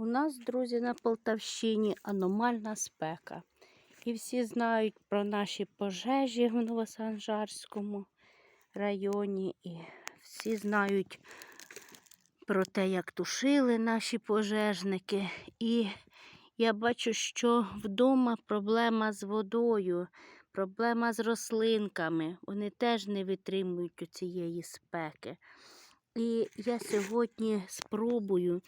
У нас, друзі, на Полтавщині аномальна спека. І всі знають про наші пожежі в Новосанжарському районі. І всі знають про те, як тушили наші пожежники. І я бачу, що вдома проблема з водою, проблема з рослинками. Вони теж не витримують у цієї спеки. І я сьогодні спробую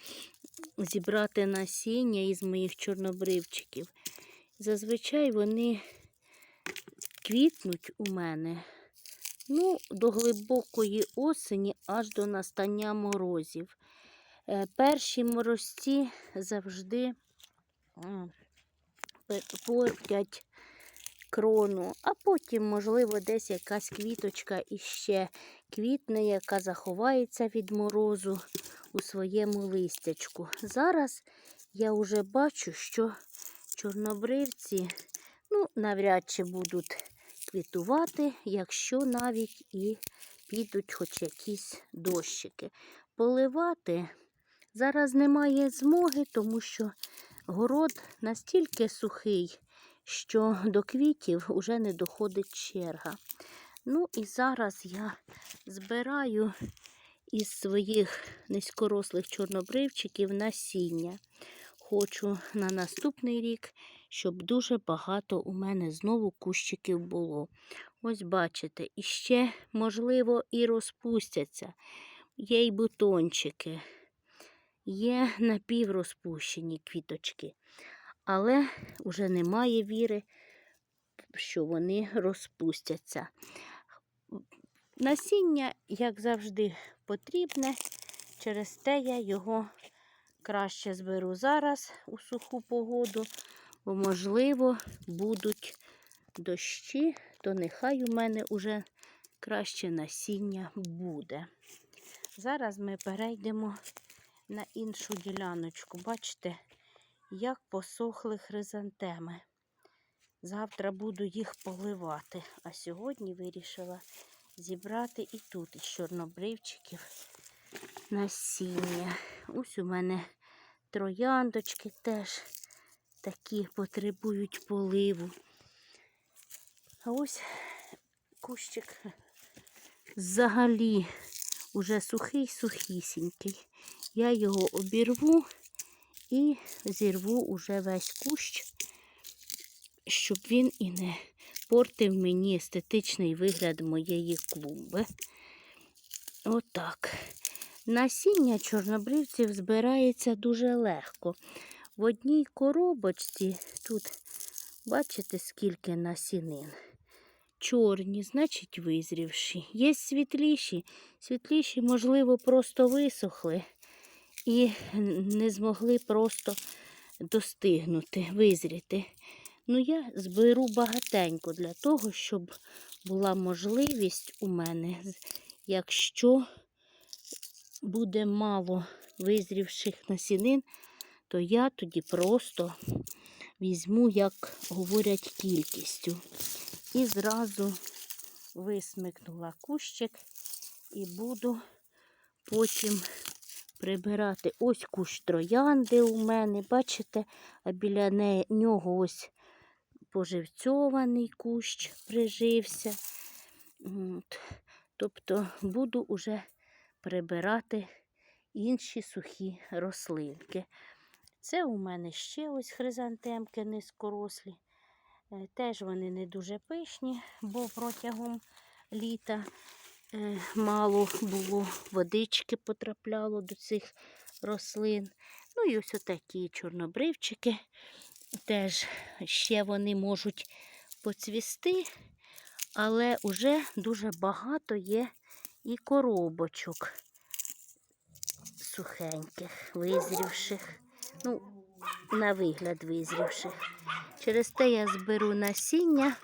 зібрати насіння із моїх чорнобривчиків. Зазвичай вони квітнуть у мене ну, до глибокої осені, аж до настання морозів. Е, Перші морозці завжди портять крону, а потім, можливо, десь якась квіточка іще квітне, яка заховається від морозу у своєму листячку. Зараз я вже бачу, що чорнобривці ну, навряд чи будуть квітувати, якщо навіть і підуть хоч якісь дощики. Поливати зараз немає змоги, тому що город настільки сухий, що до квітів вже не доходить черга. Ну і зараз я збираю із своїх низькорослих чорнобривчиків насіння. Хочу на наступний рік, щоб дуже багато у мене знову кущиків було. Ось бачите, і ще, можливо, і розпустяться. Є й бутончики, є напіврозпущені квіточки, але вже немає віри, що вони розпустяться. Насіння, як завжди, потрібне, через те я його краще зберу зараз у суху погоду, бо, можливо, будуть дощі, то нехай у мене уже краще насіння буде. Зараз ми перейдемо на іншу діляночку. Бачите, як посохли хризантеми. Завтра буду їх поливати, а сьогодні вирішила зібрати і тут із чорнобривчиків насіння. Ось у мене трояндочки теж такі потребують поливу. А ось кущик взагалі уже сухий-сухісінький. Я його обірву і зірву уже весь кущ, щоб він і не портив мені естетичний вигляд моєї клумби. Отак. Насіння чорнобривців збирається дуже легко. В одній коробочці тут, бачите, скільки насінин. Чорні, значить, визрівші. Є світліші. Світліші, можливо, просто висохли і не змогли просто достигнути, визріти. Ну, я зберу багатенько для того, щоб була можливість у мене, якщо буде мало визрівших насінин, то я тоді просто візьму, як говорять, кількістю. І зразу висмикнула кущик і буду потім прибирати. Ось кущ троянди у мене, бачите, а біля нього ось поживцьований кущ прижився. Тобто буду уже прибирати інші сухі рослинки. Це у мене ще ось хризантемки низькорослі. Е, Теж вони не дуже пишні, бо протягом літа мало було водички потрапляло до цих рослин. Ну і ось такі чорнобривчики. Теж ще вони можуть поцвісти, але вже дуже багато є і коробочок сухеньких, визрівших. Ну, на вигляд визрівших. Через те я зберу насіння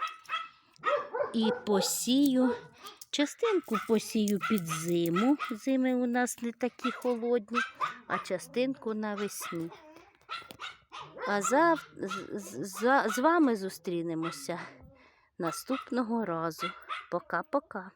і посію. Частинку посію під зиму. Зими у нас не такі холодні, а частинку навесні. А зав... з- вами зустрінемося наступного разу. Пока-пока.